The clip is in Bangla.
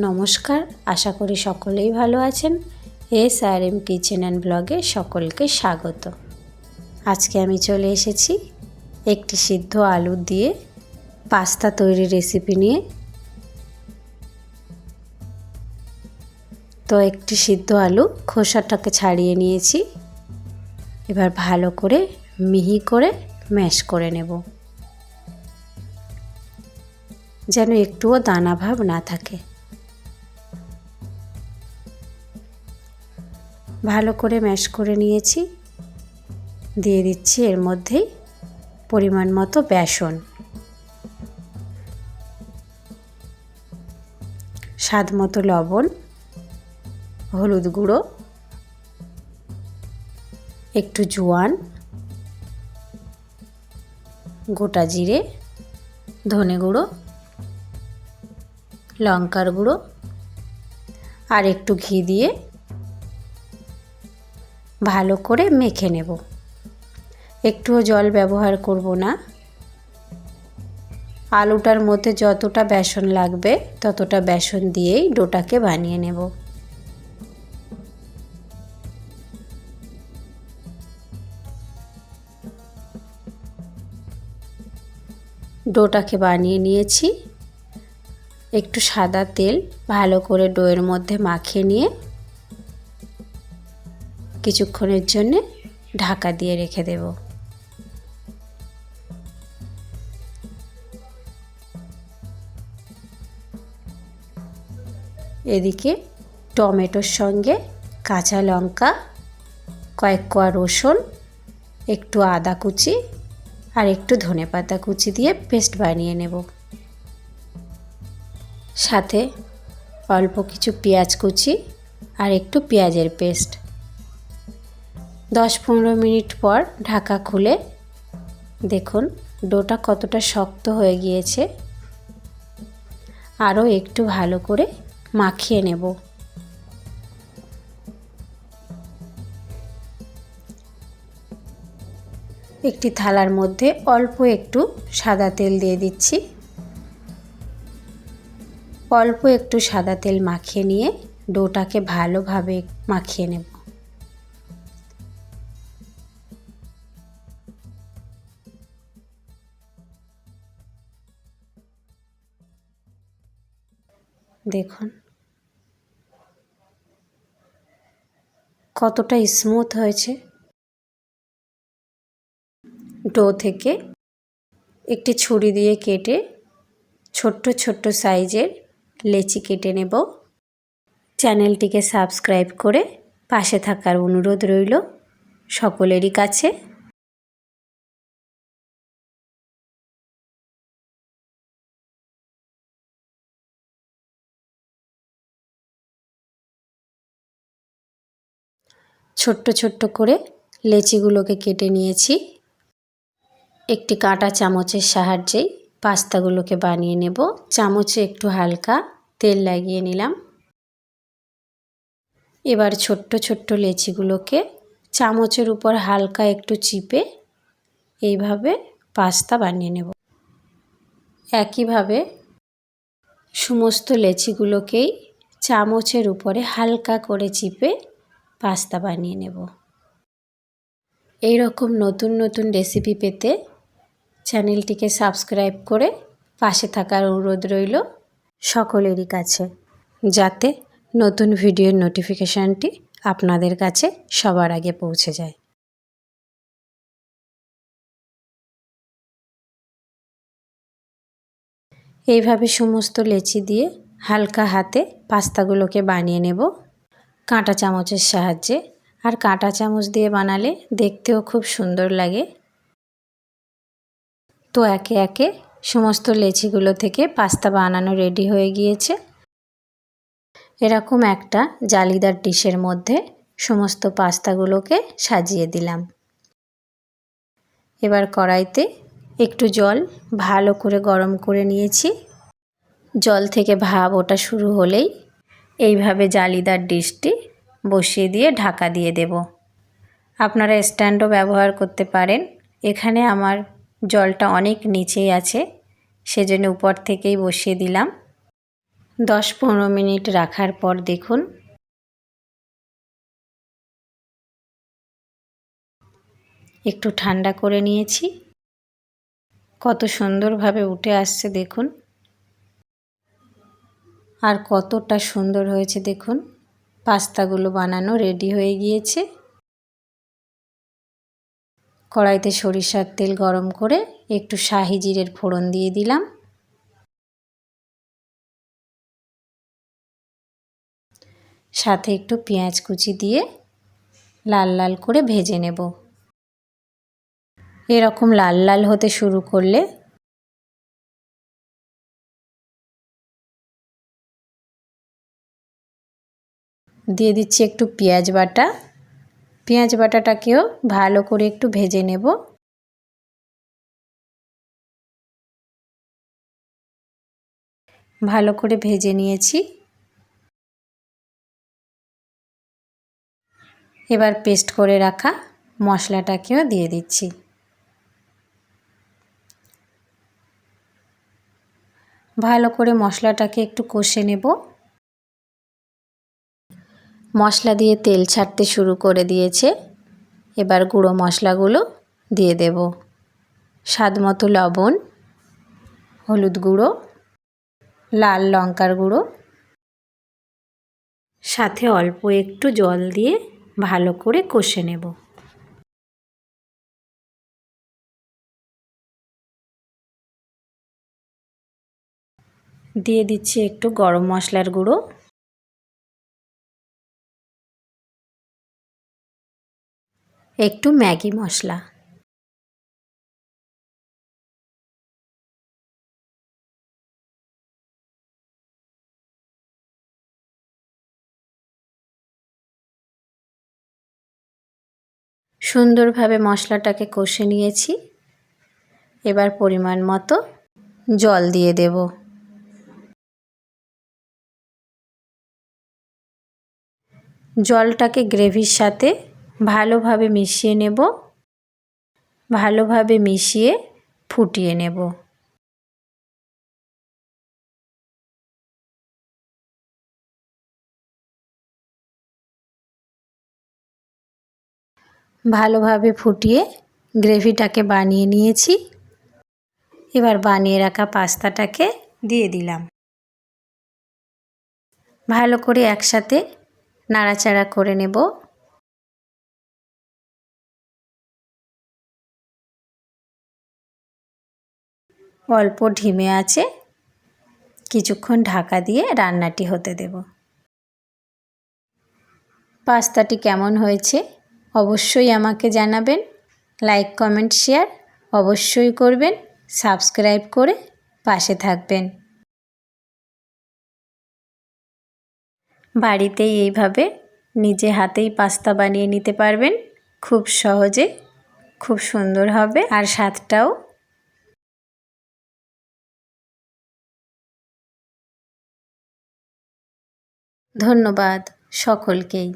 নমস্কার, আশা করি সকলেই ভালো আছেন। S R M kitchen and ব্লগে সকলকে স্বাগত। আজকে আমি চলে এসেছি একটি সিদ্ধ আলু দিয়ে পাস্তা তৈরির রেসিপি নিয়ে। তো একটি সিদ্ধ আলু, খোসাটাকে ছাড়িয়ে নিয়েছি। এবার ভালো করে মিহি করে ম্যাশ করে নেব। যেন একটুও দানা ভাব না থাকে। ভালো করে ম্যাশ করে নিয়েছি। দিয়ে দিচ্ছি এর মধ্যেই পরিমাণ মতো বেসন। স্বাদ মতো লবণ, হলুদ গুঁড়ো, একটু জোয়ান, গোটা জিরে, ধনে গুঁড়ো, লঙ্কার গুঁড়ো আর একটু ঘি দিয়ে ভালো করে মেখে নেব। একটুও জল ব্যবহার করব না। আলুটার মধ্যে যতটা বেসন লাগবে, ততটা বেসন দিয়েই ডোটাকে বানিয়ে নেব। ডোটাকে বানিয়ে নিয়েছি। একটু সাদা তেল ভালো করে ডোয়ের মধ্যে মাখিয়ে নিয়ে কিছুক্ষণের জন্য ঢাকা দিয়ে রেখে দেব। এদিকে টমেটোর সঙ্গে কাঁচা লঙ্কা, কয়েক কোয়া রসুন, একটু আদা কুচি আর একটু ধনে পাতা কুচি দিয়ে পেস্ট বানিয়ে নেব। সাথে অল্প কিছু পেঁয়াজ কুচি আর একটু পেঁয়াজের পেস্ট। দশ পনেরো মিনিট পর ঢাকা খুলে দেখুন, ডোটা কতটা শক্ত হয়ে গিয়েছে। আরও একটু ভালো করে মাখিয়ে নেব। একটি থালার মধ্যে অল্প একটু সাদা তেল দিয়ে দিচ্ছি। অল্প একটু সাদা তেল মাখিয়ে নিয়ে ডোটাকে ভালোভাবে মাখিয়ে নেব। দেখুন। কতটা স্মুথ হয়েছে। ডো থেকে একটি ছুরি দিয়ে কেটে ছোট্ট ছোট্ট সাইজের লেচি কেটে নেব। চ্যানেলটিকে সাবস্ক্রাইব করে পাশে থাকার অনুরোধ রইল সকলেরই কাছে। ছোট্ট ছোট্ট করে লেচিগুলোকে কেটে নিয়েছি। একটি কাঁটা চামচের সাহায্যেই পাস্তাগুলোকে বানিয়ে নেব। চামচে একটু হালকা তেল লাগিয়ে নিলাম। এবার ছোট্ট ছোট্ট লেচিগুলোকে চামচের উপর হালকা একটু চিপে এইভাবে পাস্তা বানিয়ে নেব। একইভাবে সমস্ত লেচিগুলোকেই চামচের উপরে হালকা করে চিপে পাস্তা বানিয়ে নেব। এই রকম নতুন নতুন রেসিপি পেতে চ্যানেলটিকে সাবস্ক্রাইব করে পাশে থাকার অনুরোধ রইল সকলেরই কাছে, যাতে নতুন ভিডিওর নোটিফিকেশানটি আপনাদের কাছে সবার আগে পৌঁছে যায়। এইভাবে সমস্ত লেচি দিয়ে হালকা হাতে পাস্তাগুলোকে বানিয়ে নেব। কাঁটা চামচের সাহায্যে আর কাঁটা চামচ দিয়ে বানালে দেখতেও খুব সুন্দর লাগে। তো একে একে সমস্ত লেচিগুলো থেকে পাস্তা বানানো রেডি হয়ে গিয়েছে। এরকম একটা জালিদার ডিশের মধ্যে সমস্ত পাস্তাগুলোকে সাজিয়ে দিলাম। এবার কড়াইতে একটু জল ভালো করে গরম করে নিয়েছি। জল থেকে ভাব ওটা শুরু হলেই এইভাবে জালিদার ডিশটি বসিয়ে দিয়ে ঢাকা দিয়ে দেব। আপনারা স্ট্যান্ডও ব্যবহার করতে পারেন। এখানে আমার জলটা অনেক নিচেই আছে, সেজন্য উপর থেকেই বসিয়ে দিলাম। দশ পনেরো মিনিট রাখার পর দেখুন। একটু ঠান্ডা করে নিয়েছি। কত সুন্দরভাবে উঠে আসছে দেখুন। আর কতটা সুন্দর হয়েছে দেখুন। পাস্তাগুলো বানানো রেডি হয়ে গিয়েছে। কড়াইতে সরিষার তেল গরম করে একটু শাহি জিরের ফোড়ন দিয়ে দিলাম। সাথে একটু পেঁয়াজ কুচি দিয়ে লাল লাল করে ভেজে নেব। এরকম লাল লাল হতে শুরু করলে দিয়ে দিচ্ছি একটু পেঁয়াজ বাটা। পেঁয়াজ বাটাটাকেও ভালো করে একটু ভেজে নেব। ভালো করে ভেজে নিয়েছি। এবার পেস্ট করে রাখা মশলাটাকেও দিয়ে দিচ্ছি। ভালো করে মশলাটাকে একটু কষে নেব। মশলা দিয়ে তেল ছাড়তে শুরু করে দিয়েছে। এবার গুঁড়ো মশলাগুলো দিয়ে দেব। স্বাদ মতো লবণ, হলুদ গুঁড়ো, লাল লঙ্কার গুঁড়ো। সাথে অল্প একটু জল দিয়ে ভালো করে কষে নেব। দিয়ে দিচ্ছি একটু গরম মশলার গুঁড়ো। একটু ম্যাগি মশলা। সুন্দরভাবে মশলাটাকে কষে নিয়েছি। এবার পরিমাণ মতো জল দিয়ে দেব। জলটাকে গ্রেভির সাথে ভালোভাবে মিশিয়ে নেব। ভালোভাবে মিশিয়ে ফুটিয়ে নেব। ভালোভাবে ফুটিয়ে গ্রেভিটাকে বানিয়ে নিয়েছি। এবার বানিয়ে রাখা পাস্তাটাকে দিয়ে দিলাম। ভালো করে একসাথে নাড়াচাড়া করে নেব। অল্প ঢিমে আছে। কিছুক্ষণ ঢাকা দিয়ে রান্নাটি হতে দেব। পাস্তাটি কেমন হয়েছে অবশ্যই আমাকে জানাবেন। লাইক, কমেন্ট, শেয়ার অবশ্যই করবেন। সাবস্ক্রাইব করে পাশে থাকবেন। বাড়িতেই এইভাবে নিজে হাতেই পাস্তা বানিয়ে নিতে পারবেন। খুব সহজে, খুব সুন্দর হবে। আর স্বাদটাও ধন্যবাদ সকলকেই।